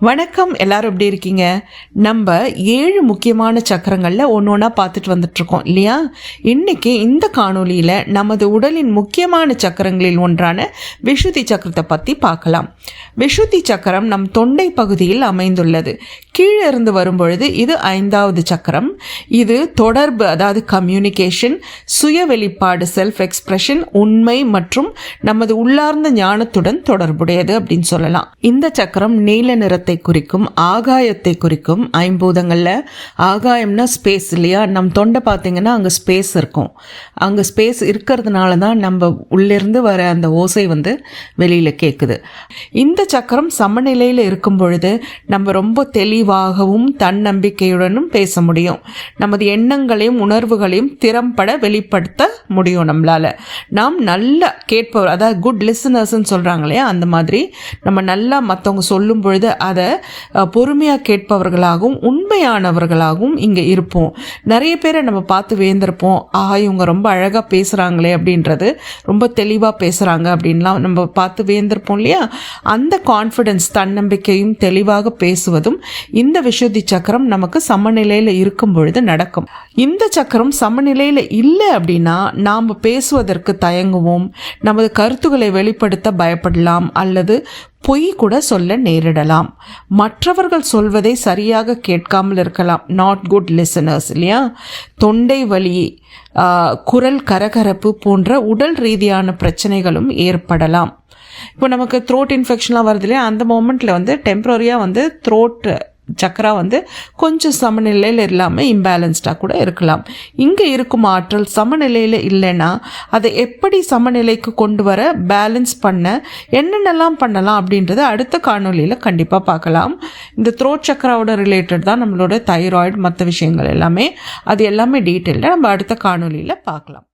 வணக்கம் எல்லாரும் எப்படி இருக்கீங்க? நம்ம ஏழு முக்கியமான சக்கரங்களில் ஒன்று ஒன்றா பார்த்துட்டு வந்துட்ருக்கோம் இல்லையா? இன்னைக்கு இந்த காணொலியில் நமது உடலின் முக்கியமான சக்கரங்களில் ஒன்றான விஷுதி சக்கரத்தை பற்றி பார்க்கலாம். விஷுதி சக்கரம் நம் தொண்டை பகுதியில் அமைந்துள்ளது. கீழே இருந்து வரும்பொழுது இது ஐந்தாவது சக்கரம். இது தொடர்பு அதாவது கம்யூனிகேஷன் சுய வெளிப்பாடு செல்ஃப் எக்ஸ்பிரஷன் உண்மை மற்றும் நமது உள்ளார்ந்த ஞானத்துடன் தொடர்புடையது அப்படின்னு சொல்லலாம். இந்த சக்கரம் நீல நிறத்தை குறிக்கும் ஆகாயத்தை குறிக்கும் ஐம்பூதங்களில் ஆகாயம்னா ஸ்பேஸ் இல்லையா? நம் தொண்டை பார்த்திங்கன்னா அங்கே ஸ்பேஸ் இருக்கும். அங்கே ஸ்பேஸ் இருக்கிறதுனால தான் நம்ம உள்ளிருந்து வர அந்த ஓசை வந்து வெளியில் கேட்குது இந்த சக்கரம் சமநிலையில் இருக்கும் பொழுது நம்ம ரொம்ப தெளிவாகவும் தன்னம்பிக்கையுடனும் பேச முடியும். நமது எண்ணங்களையும் உணர்வுகளையும் திறம்பட வெளிப்படுத்த முடியும் நம்மளால். நாம் நல்லா கேட்பவர் அதாவது குட் லிசனர்ஸ்ன்னு சொல்கிறாங்க இல்லையா? அந்த மாதிரி நம்ம நல்லா மற்றவங்க சொல்லும் பொழுது அதை பொறுமையாக கேட்பவர்களாகவும் உண்மையானவர்களாகவும் இங்கே இருப்போம். நிறைய பேரை நம்ம பார்த்து வேந்திருப்போம் ஆஹா இவங்க ரொம்ப அழகாக பேசுகிறாங்களே அப்படின்றது ரொம்ப தெளிவாக பேசுகிறாங்க அப்படின்லாம் நம்ம பார்த்து வேந்திருப்போம் இல்லையா? அந்த கான்ஃபிடென்ஸ் தன்னம்பிக்கையும் தெளிவாக பேசுவதும் இந்த விஷுத்தி சக்கரம் நமக்கு சமநிலையில் இருக்கும் பொழுது நடக்கும். இந்த சக்கரம் சமநிலையில் இல்லை அப்படின்னா நாம் பேசுவதற்கு தயங்குவோம். நமது கருத்துக்களை வெளிப்படுத்த பயப்படலாம். அல்லது பொய் கூட சொல்ல நேரிடலாம். மற்றவர்கள் சொல்வதை சரியாக கேட்காமல் இருக்கலாம். நாட் குட் லிசனர்ஸ் இல்லையா? தொண்டை வலி குரல் கரகரப்பு போன்ற உடல் ரீதியான பிரச்சனைகளும் ஏற்படலாம். இப்போ நமக்கு த்ரோட் இன்ஃபெக்ஷன்லாம் வருது இல்லையா? அந்த மோமெண்ட்டில் வந்து டெம்ப்ரரியாக வந்து த்ரோட் சக்கரா வந்து கொஞ்சம் சமநிலையில் இல்லாமல் இம்பேலன்ஸ்டாக கூட இருக்கலாம். இங்கே இருக்கும் ஆற்றல் சமநிலையில் இல்லைன்னா அதை எப்படி சமநிலைக்கு கொண்டு வர பேலன்ஸ் பண்ண என்னென்னலாம் பண்ணலாம் அப்படின்றத அடுத்த காணொலியில் கண்டிப்பாக பார்க்கலாம். இந்த த்ரோட் சக்கராவோட ரிலேட்டட் தான் நம்மளோட தைராய்டு மற்ற விஷயங்கள் எல்லாமே. அது எல்லாமே டீட்டெயில்டாக நம்ம அடுத்த காணொலியில் பார்க்கலாம்.